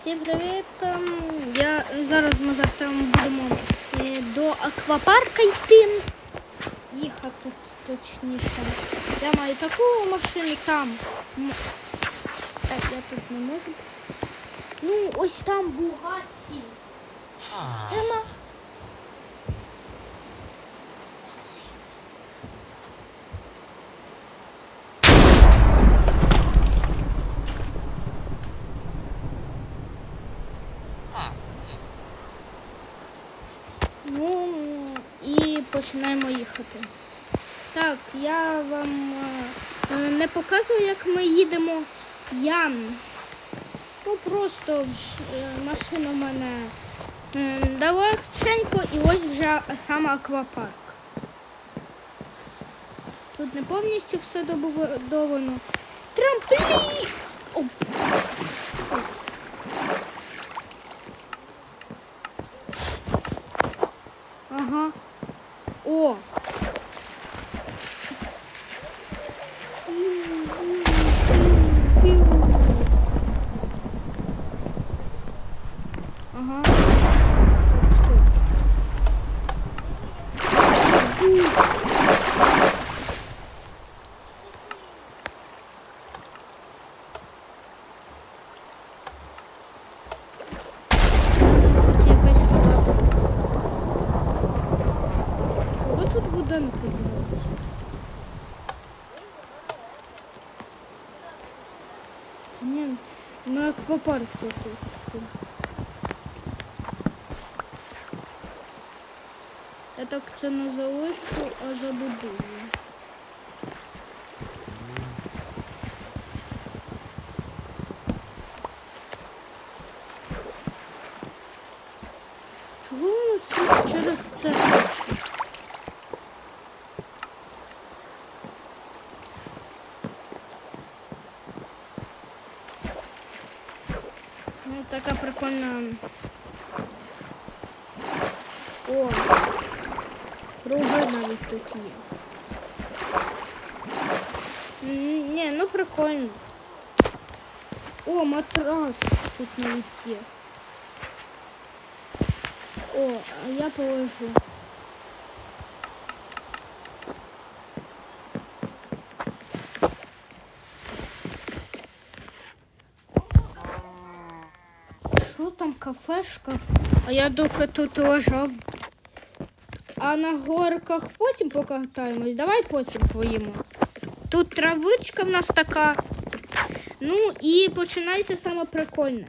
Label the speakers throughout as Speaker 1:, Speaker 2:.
Speaker 1: Всім привіт! Ем, Я зараз ми з Артемом будемо е, до аквапарка йти. Їхати точніше. Я маю таку машину там. Так, я тут не можу. Ну, ось там Бугатці. Тема. Ну і починаємо їхати. Так, я вам е, е, не показую, як ми їдемо. Я ну просто машина в мене е, далеченько і ось вже саме аквапарк. Тут не повністю все добудовано. Трамплін! Ага. О. Ага. 不 Ні, на аквапарк тут. Я так це не залишу, а забудую. Воно це через це така прикольна. О, круги навіть тут є. М, Ні, ну прикольно. О, матрас тут навіть є. О, а я положу. Що там кафешка? А я доки тут лежав. А на горках потім покатаємось. Давай потім поїмо. Тут травичка в нас така. Ну і починається саме прикольне.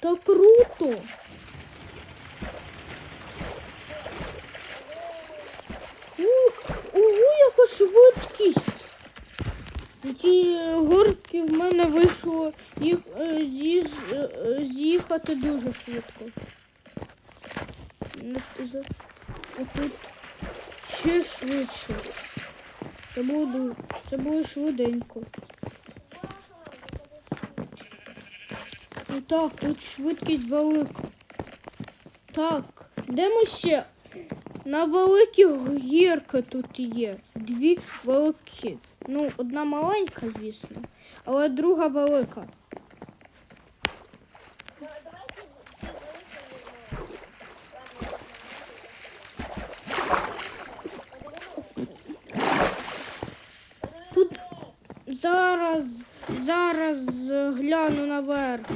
Speaker 1: Та круто. Ух, ого, яка швидкість. Ці горки в мене вийшло їх е, з'їз, е, з'їхати дуже швидко. Не за- ще швидше. Це буду, це буде швиденько. Ну так, тут швидкість велика. Так, де ми ще? На великі гірки тут є. Дві великі. Ну, одна маленька, звісно, але друга велика. Тут зараз, зараз гляну наверх.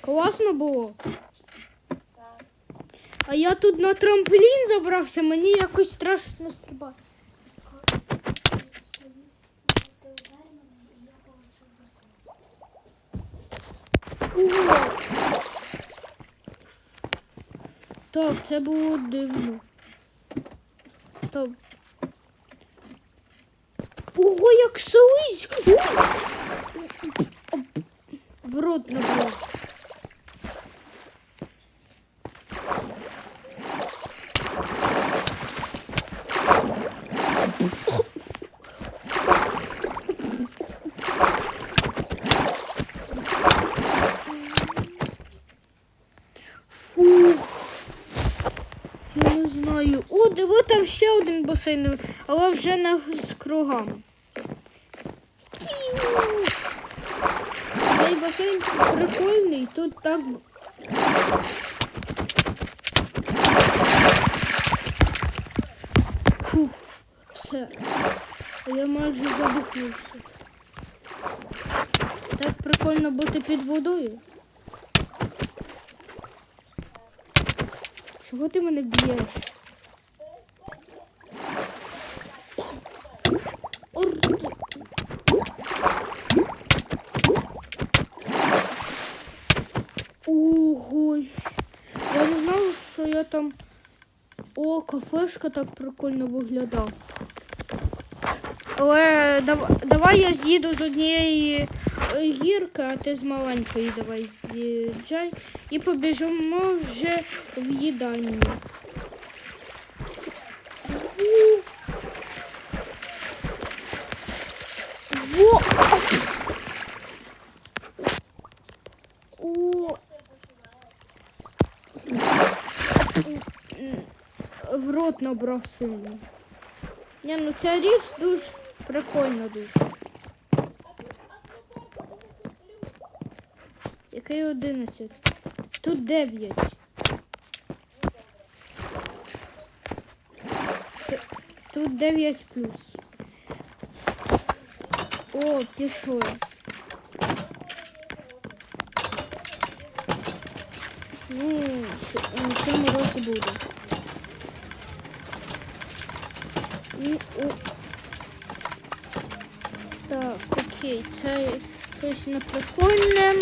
Speaker 1: Класно було. А я тут на трамплін забрався, мені якось страшно стрибати. Так, це було дивно. Стоп. Ого, як слизь! В рот набрав. Фух. Я не знаю. О, диви, там ще але вже не з кругами. Цей басейн прикольний, тут так. Фух, все. Я майже задихнувся. Так прикольно бути під водою. Чого ти мене б'єш? Ор- ти- Ого. Я не знала, що я там. О, кафешка так прикольно виглядає. Але дав- давай я з'їду з однієї е, гірки, а ти з маленької давай з'їжджай і побіжимо вже в їдальню. Во! О! В набрав сильно. Ні, ну ця річ дуже прикольна дуже. Який 11? Тут 9. Це... Тут 9 плюс. О, пішло. Ну, в цьому році буде. І, о. Так, окей, це щось неприкольне.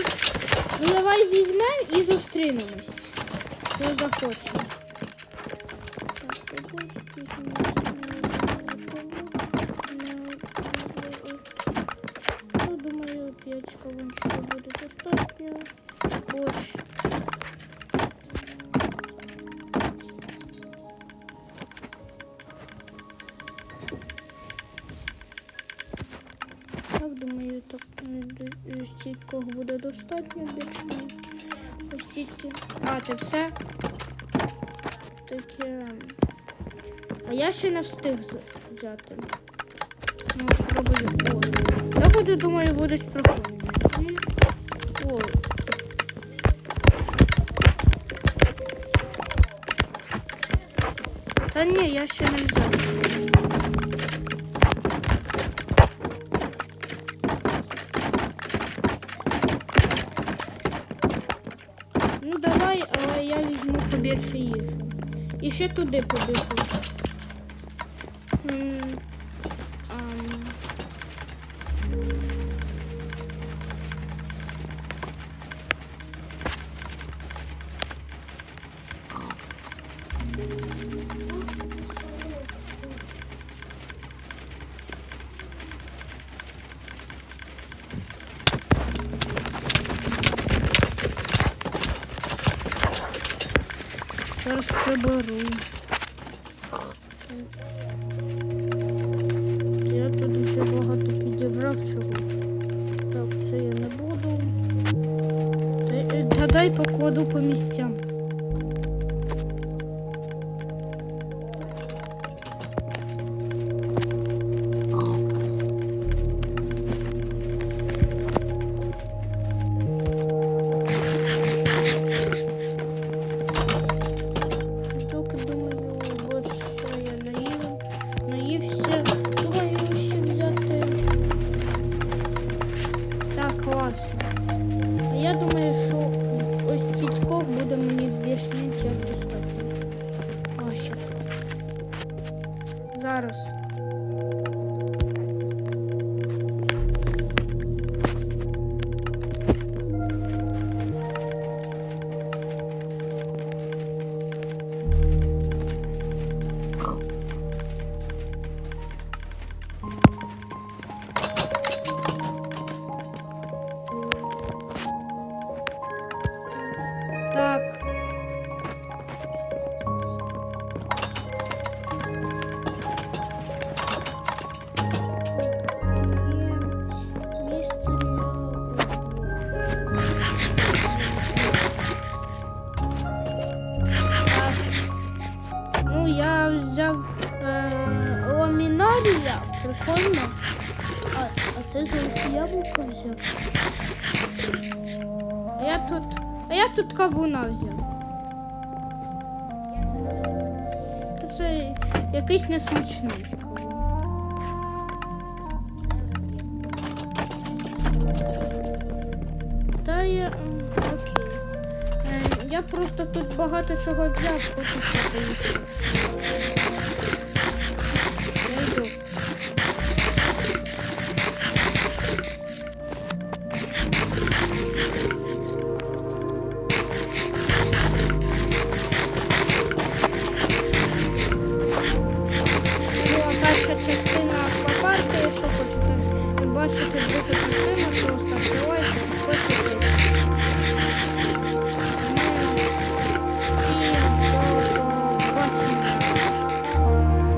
Speaker 1: Ну давай візьмемо і зустрінемось. Що захочемо. Ну, думаю, 5 кавунчиків буде достатньо. Ось. Стількох буде достатньо більше. Ось стільки. А, це все. Таке. А я ще не встиг взяти. Ну, спробую. О. Я буду, думаю, будуть прикольні. І- О. Та ні, я ще не взяв. Ну давай, але я візьму побільше їжі. І ще туди побіжу. Та, по коду по місцям. Я взяв е, ламінарія, прикольно. А, а ти зараз яблуко взяв. А я тут. А я тут кавуна взяв. Та це якийсь несмачний. Та я. Я просто тут багато чого взяв, хочу поїсти.